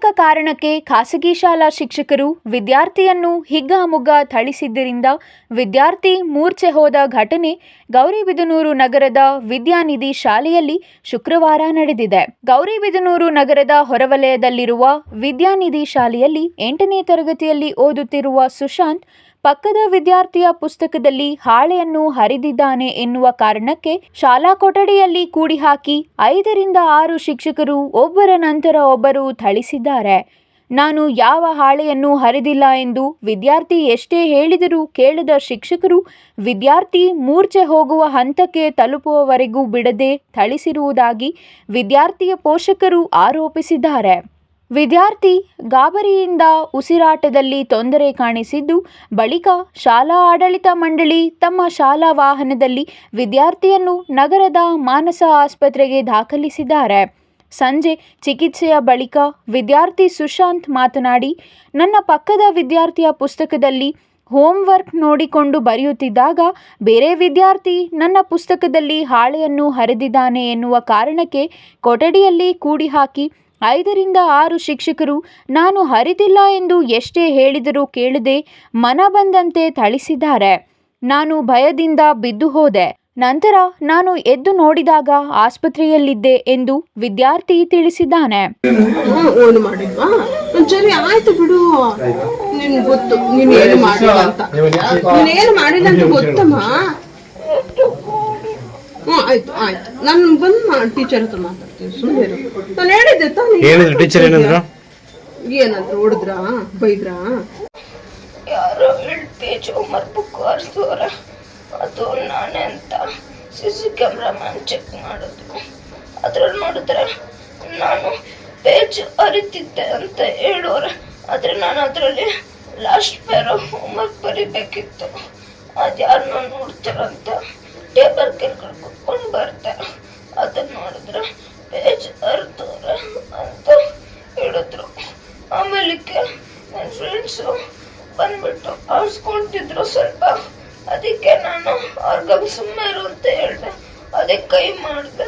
ಕ್ಷುಲ್ಲಕ ಕಾರಣಕ್ಕೆ ಖಾಸಗಿ ಶಾಲಾ ಶಿಕ್ಷಕರು ವಿದ್ಯಾರ್ಥಿಯನ್ನು ಹಿಗ್ಗಾಮುಗ್ಗಾ ಥಳಿಸಿದ್ದರಿಂದ ವಿದ್ಯಾರ್ಥಿ ಮೂರ್ಛೆ ಹೋದ ಘಟನೆ ಗೌರಿಬಿದನೂರು ನಗರದ ವಿದ್ಯಾನಿಧಿ ಶಾಲೆಯಲ್ಲಿ ಶುಕ್ರವಾರ ನಡೆದಿದೆ. ಗೌರಿಬಿದನೂರು ನಗರದ ಹೊರವಲಯದಲ್ಲಿರುವ ವಿದ್ಯಾನಿಧಿ ಶಾಲೆಯಲ್ಲಿ ಎಂಟನೇ ತರಗತಿಯಲ್ಲಿ ಓದುತ್ತಿರುವ ಸುಶಾಂತ್ ಪಕ್ಕದ ವಿದ್ಯಾರ್ಥಿಯ ಪುಸ್ತಕದಲ್ಲಿ ಹಾಳೆಯನ್ನು ಹರಿದಿದ್ದಾನೆ ಎನ್ನುವ ಕಾರಣಕ್ಕೆ ಶಾಲಾ ಕೊಠಡಿಯಲ್ಲಿ ಕೂಡಿ ಹಾಕಿ ಐದರಿಂದ ಆರು ಶಿಕ್ಷಕರು ಒಬ್ಬರ ನಂತರ ಒಬ್ಬರು ಥಳಿಸಿದ್ದಾರೆ. ನಾನು ಯಾವ ಹಾಳೆಯನ್ನು ಹರಿದಿಲ್ಲ ಎಂದು ವಿದ್ಯಾರ್ಥಿ ಎಷ್ಟೇ ಹೇಳಿದರೂ ಕೇಳದ ಶಿಕ್ಷಕರು, ವಿದ್ಯಾರ್ಥಿ ಮೂರ್ಛೆ ಹೋಗುವ ಹಂತಕ್ಕೆ ತಲುಪುವವರೆಗೂ ಬಿಡದೆ ಥಳಿಸಿರುವುದಾಗಿ ವಿದ್ಯಾರ್ಥಿಯ ಪೋಷಕರು ಆರೋಪಿಸಿದ್ದಾರೆ. ವಿದ್ಯಾರ್ಥಿ ಗಾಬರಿಯಿಂದ ಉಸಿರಾಟದಲ್ಲಿ ತೊಂದರೆ ಕಾಣಿಸಿದ್ದು ಬಳಿಕ ಶಾಲಾ ಆಡಳಿತ ಮಂಡಳಿ ತಮ್ಮ ಶಾಲಾ ವಾಹನದಲ್ಲಿ ವಿದ್ಯಾರ್ಥಿಯನ್ನು ನಗರದ ಮಾನಸ ಆಸ್ಪತ್ರೆಗೆ ದಾಖಲಿಸಿದ್ದಾರೆ. ಸಂಜೆ ಚಿಕಿತ್ಸೆಯ ಬಳಿಕ ವಿದ್ಯಾರ್ಥಿ ಸುಶಾಂತ್ ಮಾತನಾಡಿ, ನನ್ನ ಪಕ್ಕದ ವಿದ್ಯಾರ್ಥಿಯ ಪುಸ್ತಕದಲ್ಲಿ ಹೋಮ್ವರ್ಕ್ ನೋಡಿಕೊಂಡು ಬರೆಯುತ್ತಿದ್ದಾಗ ಬೇರೆ ವಿದ್ಯಾರ್ಥಿ ನನ್ನ ಪುಸ್ತಕದಲ್ಲಿ ಹಾಳೆಯನ್ನು ಹರಿದಿದ್ದಾನೆ ಎನ್ನುವ ಕಾರಣಕ್ಕೆ ಕೊಠಡಿಯಲ್ಲಿ ಕೂಡಿ ಹಾಕಿ ಐದರಿಂದ ಆರು ಶಿಕ್ಷಕರು. ನಾನು ಹರಿದಿಲ್ಲ ಎಂದು ಎಷ್ಟೇ ಹೇಳಿದರೂ ಕೇಳದೆ ಮನ ಬಂದಂತೆ ಥಳಿಸಿದ್ದಾರೆ. ನಾನು ಭಯದಿಂದ ಬಿದ್ದು ಹೋದೆ. ನಂತರ ನಾನು ಎದ್ದು ನೋಡಿದಾಗ ಆಸ್ಪತ್ರೆಯಲ್ಲಿದ್ದೆ ಎಂದು ವಿದ್ಯಾರ್ಥಿ ತಿಳಿಸಿದ್ದಾನೆ. ಆಯ್ತು ಬಿಡು. ಗೊತ್ತು, ನೀನ್ ಏನು ಗೊತ್ತಮ್ಮ? ಹ್ಮ್ ಆಯ್ತು ಆಯ್ತು. ನಾನು ಬಂದು ಟೀಚರ್ ಹತ್ರ ಮಾತಾಡ್ತೀನಿ ಸುಮ್ಮನೆ ನಾನು ಹೇಳಿದ್ದೆ ತಾನೇ ಹೇಳಿದ್ರು ಟೀಚರ್ ಏನಂದ್ರು? ಏನಂತ ಹೊಡೆದ್ರಾ? ಬೈದ್ರಾ? ಯಾರೋ ಎರಡು ಪೇಜ್ ಹೋಮ್ವರ್ಕ್ ಬುಕ್ ಒರೆಸೋರ ಅದು ನಾನೇ ಅಂತ ಸಿ ಸಿ ಕ್ಯಾಮ್ರಾಮ್ಯಾನ್ ಚೆಕ್ ಮಾಡಿದ್ರು. ಅದ್ರಲ್ಲಿ ನೋಡಿದ್ರೆ ನಾನು ಪೇಜ್ ಅರಿತಿದ್ದೆ ಅಂತ ಹೇಳೋರ. ಆದರೆ ನಾನು ಅದರಲ್ಲಿ ಲಾಸ್ಟ್ ಪೇರ ಹೋಮ್ವರ್ಕ್ ಬರಿಬೇಕಿತ್ತು. ಅದ್ಯಾರನ್ನ ನೋಡ್ತಾರಂತ ಟೇಬಲ್ ಕೆಳಗಡೆ ಕುತ್ಕೊಂಡು ಬರ್ತಾರೆ ಅದನ್ನ ನೋಡಿದ್ರೆ ಪೇಜ್ ಅರ್ಧವ್ರೆ ಅಂತ ಹೇಳಿದ್ರು. ಆಮೇಲಕ್ಕೆ ನನ್ನ ಫ್ರೆಂಡ್ಸು ಬಂದ್ಬಿಟ್ಟು ಆಡ್ಸ್ಕೊಂತಿದ್ರು ಸ್ವಲ್ಪ. ಅದಕ್ಕೆ ನಾನು ಅವ್ರಿಗೆ ಸುಮ್ಮನೆ ಇರು ಅಂತ ಹೇಳಿದೆ. ಅದಕ್ಕೆ ಕೈ ಮಾಡಿದೆ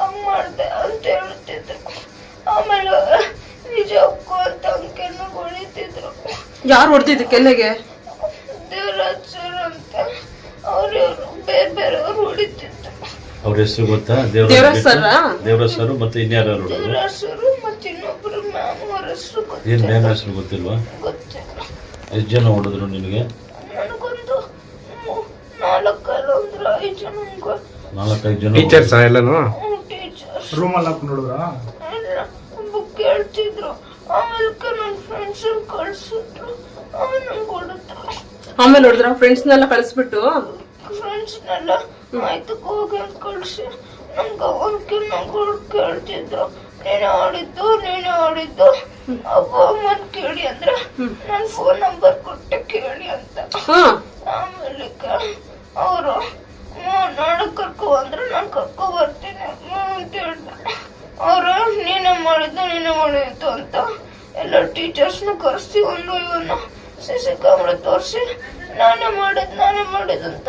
ಹಂಗ್ ಮಾಡಿದೆ ಅಂತ ಹೇಳ್ತಿದ್ರು. ಆಮೇಲೆ ನಿಜಕ್ಕೂ ಅಂತ ಅಂಕೆನ ಹೊಳಿತಿದ್ರು ಯಾರು ಹೊಡ್ತಿದ್ರು ಕೆಲ್ಲೆಗೆ ದೇವರಾಜ್ ಅಂತ. ಅವ್ರು ಬೇರೆ ಬೇರೆಯವ್ರು ಹೊಡಿತಿದ್ರು ಅವ್ರ ಹೆಸರು ಗೊತ್ತಾ? ದೇವರ ಸರ್ ಮತ್ತೆ ಇನ್ಯಾರು ನೋಡೋದು ದೇವರಾಜ್ ಸರ್ ಮತ್ತು ಇನ್ನೊಬ್ರು ಮ್ಯಾಮ್ ಅವ್ರ ಹೆಸರು ಏನ್ ಮ್ಯಾಮ್ ಹೆಸರು ಗೊತ್ತಿಲ್ವಾ? ಗೊತ್ತಿಲ್ಲ ಎಷ್ಟು ಜನ ಹೊಡೆದ್ರು ನಿನಗೆ ನನಗೊಂದು ಮೂ- ನಾಲ್ಕಲ್ಲ ಅಂದ್ರೆ ಐದು ಜನ ನಾಲ್ಕೈದು ಜನ ಟೀಚರ್ಸ್ ಎಲ್ಲಾನು? ಟೀಚರ್ಸ್ ರೂಮಲ್ಲಿ ಹಾಕೊಂಡು ನೋಡಿದ್ರ? ಬುಕ್ ಹೇಳ್ತಿದ್ರು ಆಮೇಲೆ ನನ್ನ ಫ್ರೆಂಡ್ಸ್ ಕಳ್ಸಿದ್ರು. ಆಮೇಲೆ ನಂಗೆ ಹೊಡೆದ್ರು ಆಮೇಲೆ ಹೊಡೆದ್ರ ಫ್ರೆಂಡ್ಸ್ನೆಲ್ಲ ಕಳಿಸ್ಬಿಟ್ಟು ಫ್ರೆಂಡ್ಸ್ನೆಲ್ಲ ಆಯ್ತಕ್ಕೆ ಹೋಗಿ ಅಂತ ಕಳಿಸಿ. ನಂಗೆ ಅವನ್ಕೆ ನಂಗೆ ಕೇಳ್ತಿದ್ರು. ನೀನು ಆಡಿದ್ದು ನೀನು ಆಡಿದ್ದು. ಅಪ್ಪ ಅಮ್ಮನ ಕೇಳಿ ಅಂದ್ರೆ ನನ್ನ ಫೋನ್ ನಂಬರ್ ಕೊಟ್ಟೆ ಕೇಳಿ ಅಂತ. ಆಮೇಲೆ ಅವರು ನಾಳೆ ಕರ್ಕೊ ಅಂದ್ರೆ ನಾನು ಕರ್ಕೊ ಬರ್ತೀನಿ. ಅಂತ ಹೇಳ್ತಾರೆ ಅವರು ನೀನೇ ಮಾಡಿದ್ದು ನೀನ ಮಾಡಿದ್ದು ಅಂತ. ಎಲ್ಲ ಟೀಚರ್ಸ್ನ ಕರೆಸಿ ಒಂದು ಇವನ್ನ ಸಿ ಸಿ ಕ್ಯಾಮ್ರಾ ತೋರಿಸಿ ನಾನೇ ಮಾಡಿದ್ ನಾನೇ ಮಾಡಿದ್ ಅಂತ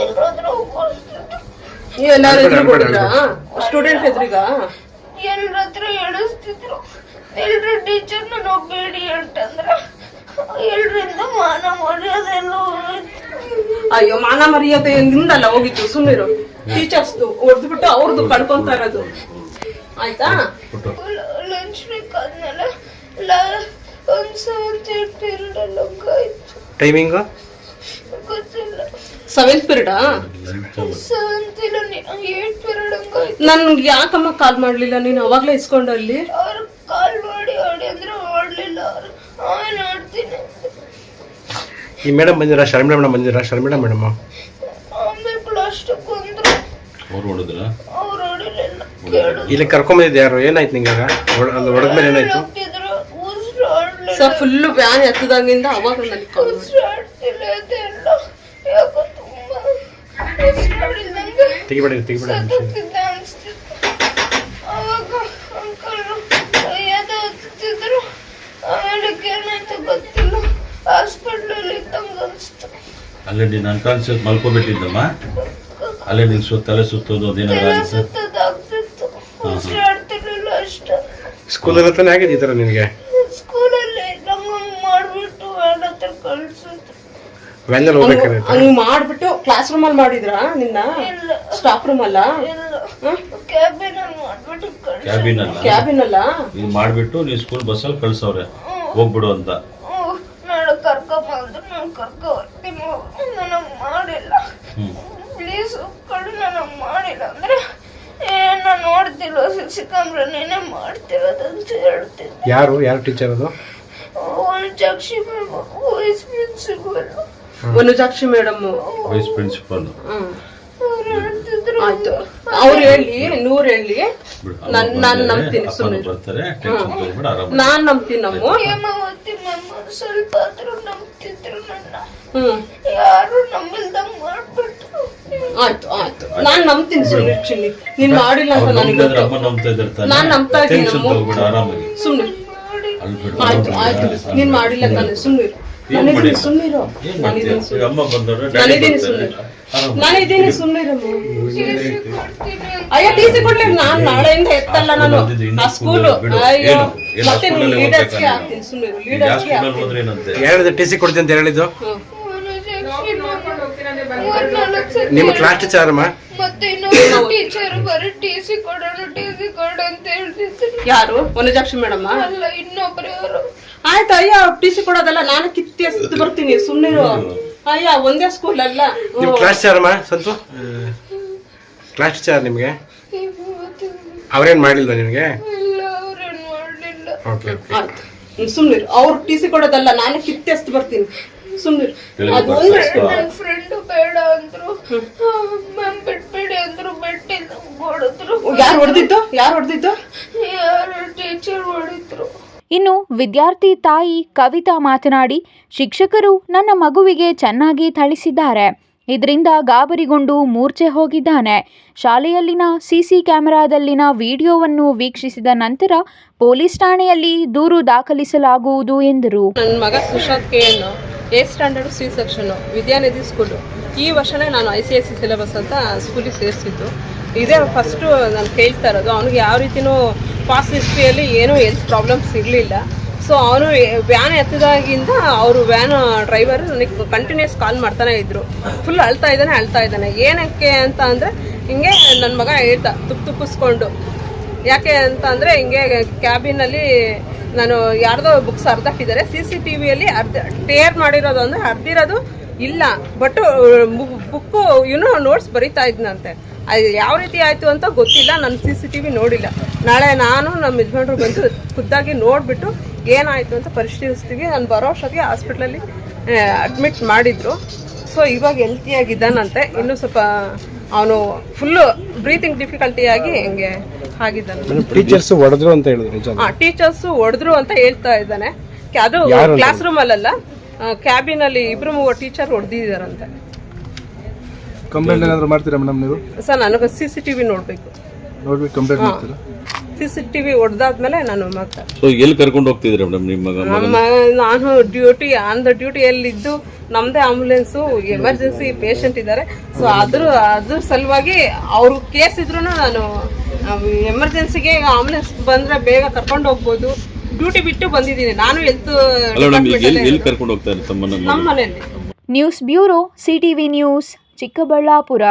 ಎಲ್ಲಾದ್ರೂ ಕೂರಿಸ್ತಿದ್ರು ಎಲ್ಲಾರು ಎದುರು ಹೊಡೆದ್ರ ಸ್ಟೂಡೆಂಟ್ ಎದುರಿಗ? ಎಲ್ಲರ ಹತ್ರ ಎಳಿಸ್ತಿದ್ರು ಎಲ್ರ ಟೀಚರ್ ನಾನು ಒಬ್ಬೇಡಿ ಅಂತಂದ್ರೆ ಎಲ್ರಿಂದ ಮಾನ ಮರ್ಯಾದೆಲ್ಲ ಅಯ್ಯೋ ಮಾನ ಮರ್ಯಾದೆ ನಿಂದಲ್ಲ ಹೋಗಿತ್ತು ಸುಮ್ಮನಿರು ಟೀಚರ್ಸ್ ಹೊಡೆದ್ಬಿಟ್ಟು ಅವ್ರದ್ದು ಕಳ್ಕೊಂತ ಇರೋದು. ಆಯ್ತಾ? ಲಂಚ್ ಬೇಕಾದ್ಮೇಲೆ ಆದ್ಮೇಲೆ ಲಾ ಒಂದು ಸೆವೆಂತ್ ಏಟ್ ಎರಡೆಲ್ಲ ಆಯ್ತು. ಟೈಮಿಂಗು ಗೊತ್ತಿಲ್ಲ. ಸೆವೆಂತ್ ಪೀರಿಯಡಾ ಸೆವೆಂತ್ ಇಲ್ಲ ಏಟ್ ಪೀರಿಯಡ್ ಹಂಗಾಯ್ತು ನನ್ಗೆ ಯಾಕಮ್ಮ ಕಾಲ್ ಮಾಡ್ಲಿಲ್ಲ? ನೀನು ಅವಾಗ್ಲೇ ಇಸ್ಕೊಂಡು ಅಲ್ಲಿ? ಅವ್ರು ಕಾಲ್ ಮಾಡಿ ಆಡಿ ಅಂದ್ರೆ ಆಡ್ಲಿಲ್ಲ ಅವ್ರು ಆಮೇಲೆ ಆಡ್ತೀನಿ. ಈ ಮೇಡಮ್ ಬಂದಿರ? ಶರ್ಮಿಳಾ ಮೇಡಮ್ ಬಂದಿರ? ಶರ್ಮಿಳಾ ಮೇಡಮ್ ಆಮೇಲೆ ಲಾಸ್ಟಿಗೆ ಬಂದ್ರು. ಅವ್ರು ಹೊಡೆದ್ರ ಅವ್ರು ಆಡಿಲಿಲ್ಲ ಕೇಳಿದ್ರು ಇಲ್ಲಿ ಕರ್ಕೊಂಬಂದಿದ್ದೆ ಯಾರು? ಏನಾಯ್ತು ನಿಂಗೆ ಆಗ? ಹೊಡ್- ಅಲ್ಲಿ ಹೊಡೆದ್ಮೇಲೆ ಏನಾಯ್ತು? ಸೊ ಫುಲ್ ಬ್ಯಾನ್ ಎತ್ತದಾಗಿಂದ ಅವಾಗ ನನಗೆ ಕಾಲ್ ತೆಗಿಬೇಡಿ ತೆಗಿಬೇಡಿ ಅಲ್ಲೇ ನೀನು ಅನ್ಕಾನ್ಸಿಯಸ್ ಮಲ್ಕೋಬಿಟ್ಟಿದ್ದಮ್ಮ ಅಲ್ಲೇ ನಿನ್ ಸುತ್ತ ತಲೆ ಸುತ್ತೋದು ಅದೇನಾದ್ರು ಆಗಿತ್ತು ಸ್ಕೂಲಲ್ಲಿ ತಾನೇ ಆಗಿದೆ ಈ ಥರ ನಿನಗೆ? ನಂಗೆ ವ್ಯಾನಲ್ಲಿ ಹೋಗ್ಬೇಕಾದ್ರೆ ಹಂಗ್ ಮಾಡ್ಬಿಟ್ಟು ಕ್ಲಾಸ್ ರೂಮ್ ಅಲ್ಲಿ ಮಾಡಿದ್ರ ನಿನ್ನ? ಇಲ್ಲ. ಸ್ಟಾಫ್ ರೂಮ್ ಅಲ್ಲ? ಇಲ್ಲ. ಕ್ಯಾಬಿನ್ ಅಲ್ಲಿ ಕ್ಯಾಬಿನ್ ಅಲ್ಲ? ಅಲ್ಲ? ಇದು ಮಾಡ್ಬಿಟ್ಟು ನೀವು ಸ್ಕೂಲ್ ಬಸ್ಸಲ್ಲಿ ಕಳ್ಸವ್ರೆ. ಹೋಗ್ಬಿಡು ಅಂತ. ನಾನು ನಾಳೆ ಕರ್ಕೊಂಬಂದ್ರು ನಾನು ಕರ್ಕೊ ಬರ್ತೀನಿ. ನನಗೆ ಮಾಡಿಲ್ಲ. ಪ್ಲೀಸ್ ಕಳು ನನಗೆ ಮಾಡಿಲ್ಲ ಅಂದ್ರೆ ಏ ನಾನು ಸಿಸಿ ಕ್ಯಾಮ್ರಾ ನೀನೇ ಮಾಡ್ತಿರೋದಂತ ಹೇಳ್ತಿದ್ದೆ. ಯಾರು? ಯಾರು ಟೀಚರ್ ಅದು? Vice principal. Vanujakshi madam. Vice principal. ಆಯ್ತು. ಅವ್ರು ಹೇಳಿ ನೂರ್ ಹೇಳಿ. ನಾನ್ ನಾನ್ ನಂಬ್ತೀನಿ ಸುಮ್ಮನೆ ನಾನ್ ನಂಬ್ತೀನಿ ನಮ್ಮ ಹೇಮಾವತಿ ಮ್ಯಾಮ್ ಸ್ವಲ್ಪ ಆದ್ರೂ ನಂಬ್ತಿದ್ರು ನನ್ನ. ಯಾರು ನಂಬಿಲ್ದಂಗ್ ಮಾಡ್ಬಿಟ್ರು. ಆಯ್ತು ಆಯ್ತು. ನಾನ್ ನಂಬ್ತೀನಿ ಸುಮ್ಮನೆ ಚಿನ್ನಿ ನೀನ್ ಮಾಡಿಲ್ಲ ಅಂತ ನನಗೆ ನಾನ್ ನಂಬ್ತಾ ಇದ್ದೀನಿ ಟೆನ್ಷನ್ ಆಯ್ತು ಆಯ್ತು. ನೀನ್ ಮಾಡಿಲ್ಲ ನಾನಿದ್ದೀನಿ ನಾನಿದ್ದೀನಿ ನಾನಿದ್ದೀನಿ ಅಂತ. ಅಯ್ಯೋ ಟಿ ಸಿ ಕೊಡ್ಲಿ. ನಾನ್ ನಾಳೆಯಿಂದ ಎತ್ತಲ್ಲ ನಾನು. ಆ ಸ್ಕೂಲು. ಅಯ್ಯೋ ಮತ್ತೆ ನೀನ್ ಲೀಡರ್ಸ್ಗೆ ಹಾಕ್ತೀನಿ ಲೀಡರ್ಸ್ಗೆ ಟಿ ಸಿ ಕೊಡ್ತೀನಿ ಅಂತ ಹೇಳಿದ್ದು? ನಿಮ್ಮ ಕ್ಲಾಸ್ ಟೀಚರ್ ಅಮ್ಮ? ಮತ್ತೆ ಇನ್ನೊಂದು ಟೀಚರ್ ಬರೀ ಟಿ ಸಿ ಕೊಡೋಣ ಟಿ ಸಿ ಕೊಡು ಅಂತ ಹೇಳ್ತಿದ್ರು. ಯಾರು? ವನಜಾಕ್ಷಿ ಮೇಡಮ್ ಅಲ್ಲ ಇನ್ನೊಬ್ರು ಯಾರು ಆಯ್ತು ಅಯ್ಯ ಟಿ ಸಿ ಕೊಡೋದಲ್ಲ ನಾನು ಕಿತ್ತಿ ಎಸ್ದು ಬರ್ತೀನಿ ಸುಮ್ನಿರು ಅಯ್ಯ ಒಂದೇ ಸ್ಕೂಲ್ ಅಲ್ಲ. ನಿಮ್ಮ class teacher Santu? Class teacher ನಿಮಗೆ? ಅವ್ರೇನು ಮಾಡಿಲ್ವಾ ನಿನಗೆ ಇಲ್ಲ ಅವ್ರೇನ್ ಮಾಡಿಲ್ಲ ಓಕೆ ಆಯ್ತು. ಹ್ಮ್, ಸುಮ್ನಿರು ಅವ್ರು ಟಿ ಸಿ ಕೊಡೋದಲ್ಲ ನಾನು ಕಿತ್ತಿ ಎಸ್ದು ಬರ್ತೀನಿ. ಸುಮ್ನಿರು ಅದು. ಒಂದು ನನ್ನ ಫ್ರೆಂಡ್ ಬೇಡ ಅಂದ್ರು. ಮ್ಯಾಮ್ ಬಿಟ್ಬಿಡಿ ಅಂದ್ರು ಬಿಟ್ಟಿಲ್ಲ ಹೊಡೆದ್ರು. ಯಾರು ಹೊಡೆದಿದ್ದು? ಯಾರು ಹೊಡೆದಿದ್ದು? ಯಾರು ಟೀಚರ್ ಹೊಡಿದ್ರು. ಇನ್ನು ವಿದ್ಯಾರ್ಥಿ ತಾಯಿ ಕವಿತಾ ಮಾತನಾಡಿ, ಶಿಕ್ಷಕರು ನನ್ನ ಮಗುವಿಗೆ ಚೆನ್ನಾಗಿ ಥಳಿಸಿದ್ದಾರೆ. ಇದರಿಂದ ಗಾಬರಿಗೊಂಡು ಮೂರ್ಛೆ ಹೋಗಿದ್ದಾನೆ. ಶಾಲೆಯಲ್ಲಿನ ಸಿಸಿ ಕ್ಯಾಮೆರಾದಲ್ಲಿನ ವಿಡಿಯೋವನ್ನು ವೀಕ್ಷಿಸಿದ ನಂತರ ಪೊಲೀಸ್ ಠಾಣೆಯಲ್ಲಿ ದೂರು ದಾಖಲಿಸಲಾಗುವುದು ಎಂದರು. ನನ್ನ ಮಗ Sushant K N A standard C section, Vidyanidhi school. ಈ ವರ್ಷನೇ ನಾನು I C I C syllabus ಅಂತ ಸ್ಕೂಲಿಗೆ ಸೇರಿಸಿದ್ದು. ಇದೇ ಫಸ್ಟು ನಾನು ಕೇಳ್ತಾ ಇರೋದು, ಅವ್ನಿಗೆ ಯಾವ ರೀತಿನೂ ಪಾಸ್ ಹಿಸ್ಟ್ರಿಯಲ್ಲಿ ಏನೂ ಹೆಲ್ತ್ ಪ್ರಾಬ್ಲಮ್ಸ್ ಇರಲಿಲ್ಲ. ಸೊ ಅವನು ವ್ಯಾನ್ ಎತ್ತಿದಾಗಿಂದ ಅವರು ವ್ಯಾನ್ ಡ್ರೈವರ್ ನನಗೆ ಕಂಟಿನ್ಯೂಸ್ ಕಾಲ್ ಮಾಡ್ತಾನೆ ಇದ್ರು. ಫುಲ್ ಅಳ್ತಾ ಇದ್ದಾನೆ ಅಳ್ತಾ ಇದ್ದಾನೆ. ಏನಕ್ಕೆ ಅಂತ ಅಂದರೆ, ಹಿಂಗೆ ನನ್ನ ಮಗ ಹೇಳ್ತಾ, ತುಪ್ಪ ತುಪ್ಪಿಸ್ಕೊಂಡು. ಯಾಕೆ ಅಂತ ಅಂದರೆ, ಹಿಂಗೆ ಕ್ಯಾಬಿನಲ್ಲಿ ನಾನು ಯಾರ್ದೋ ಬುಕ್ಸ್ ಅರ್ಧಕ್ಕಿದ್ದಾರೆ ಸಿ ಸಿ ಟಿ ವಿಯಲ್ಲಿ ಅರ್ಧ ಟೇರ್ ಮಾಡಿರೋದು ಅಂದರೆ ಅರ್ಧಿರೋದು ಇಲ್ಲ. ಬಟ್ ಬುಕ್ಕು ಇವನು ನೋಟ್ಸ್ ಬರಿತಾ ಇದ್ನಂತೆ. ಅದು ಯಾವ ರೀತಿ ಆಯಿತು ಅಂತ ಗೊತ್ತಿಲ್ಲ ನಾನು ಸಿ ಸಿ ಟಿ ವಿ ನೋಡಿಲ್ಲ. ನಾಳೆ ನಾನು ನಮ್ಮ ಯಜಮಾನ್ರು ಬಂದು ಖುದ್ದಾಗಿ ನೋಡಿಬಿಟ್ಟು ಏನಾಯಿತು ಅಂತ ಪರಿಶೀಲಿಸ್ತೀವಿ. ನಾನು ಬರೋ ಅಷ್ಟೊತ್ತಿಗೆ ಹಾಸ್ಪಿಟ್ಲಲ್ಲಿ ಅಡ್ಮಿಟ್ ಮಾಡಿದ್ರು. ಸೊ ಇವಾಗ ಹೆಲ್ತಿಯಾಗಿದ್ದಾನಂತೆ ಇನ್ನೂ ಸ್ವಲ್ಪ ಅವನು ಫುಲ್ಲು ಬ್ರೀತಿಂಗ್ ಡಿಫಿಕಲ್ಟಿಯಾಗಿ ಹಿಂಗೆ ಆಗಿದ್ದಾನೆ. ಟೀಚರ್ಸ್ ಹೊಡೆದ್ರು ಅಂತ ಹೇಳಿದ್ರು ಹಾಂ ಟೀಚರ್ಸ್ ಹೊಡೆದ್ರು ಅಂತ ಹೇಳ್ತಾ ಇದ್ದಾನೆ. ಅದು ಕ್ಲಾಸ್ ರೂಮ್ ಕ್ಯಾಬಿನಲ್ಲಿ ಕ್ಯಾಬಿನ್ ಅಲ್ಲಿ ಇಬ್ರು ಮೂವರು ಟೀಚರ್ ಹೊಡೆದಿದ್ದಾರಂತೆ. ಕಂಪ್ಲೇಂಟ್ ಏನಾದರೂ ಮಾಡ್ತೀರಾ ಮೇಡಮ್ ನೀವು? ಸರ್ ನನಗೆ ಸಿ ಸಿ ಟಿ ವಿ ನೋಡಬೇಕು ನೋಡ್ಬಿಟ್ಟು ಕಂಪ್ಲೇಂಟ್ ಮಾಡ್ತೀರಾ? ಸಿ ಸಿ ಟಿ ವಿ ಹೊಡೆದಾದ್ಮೇಲೆ ನಾನು ಮಾತಾಡ್ತೀನಿ ಸೊ ಎಲ್ಲಿ ಕರ್ಕೊಂಡು ಹೋಗ್ತಿದ್ರೆ ಮೇಡಮ್ ನಿಮ್ಮ ಮಗ ನಾನು ಡ್ಯೂಟಿ ಆನ್ ದ ಡ್ಯೂಟಿಯಲ್ಲಿದ್ದು ನಮ್ಮದೇ ಆಂಬುಲೆನ್ಸು ಎಮರ್ಜೆನ್ಸಿ ಪೇಷಂಟ್ ಇದ್ದಾರೆ. ಸೊ ಅದ್ರ ಅದ್ರ ಸಲುವಾಗಿ ಅವರು ಕೇಸ್ ಇದ್ರೂ ನಾನು ಎಮರ್ಜೆನ್ಸಿಗೆ ಆಂಬುಲೆನ್ಸ್ ಬಂದರೆ ಬೇಗ ಕರ್ಕೊಂಡು ಹೋಗ್ಬೋದು. ಡ್ಯೂಟಿ ಬಿಟ್ಟು ಬಂದಿದ್ದೀನಿ. ನಾನು ಹೆಲ್ತ್ ಅಲ್ಲ ಮೇಡಮ್ ಈಗ ಎಲ್ಲಿ ಎಲ್ಲಿ ಕರ್ಕೊಂಡು ಹೋಗ್ತಾರೆ ತಮ್ಮನ್ನ ನಮ್ಮ ಮನೆಯಲ್ಲಿ news bureau CTV news. Chikkaballapur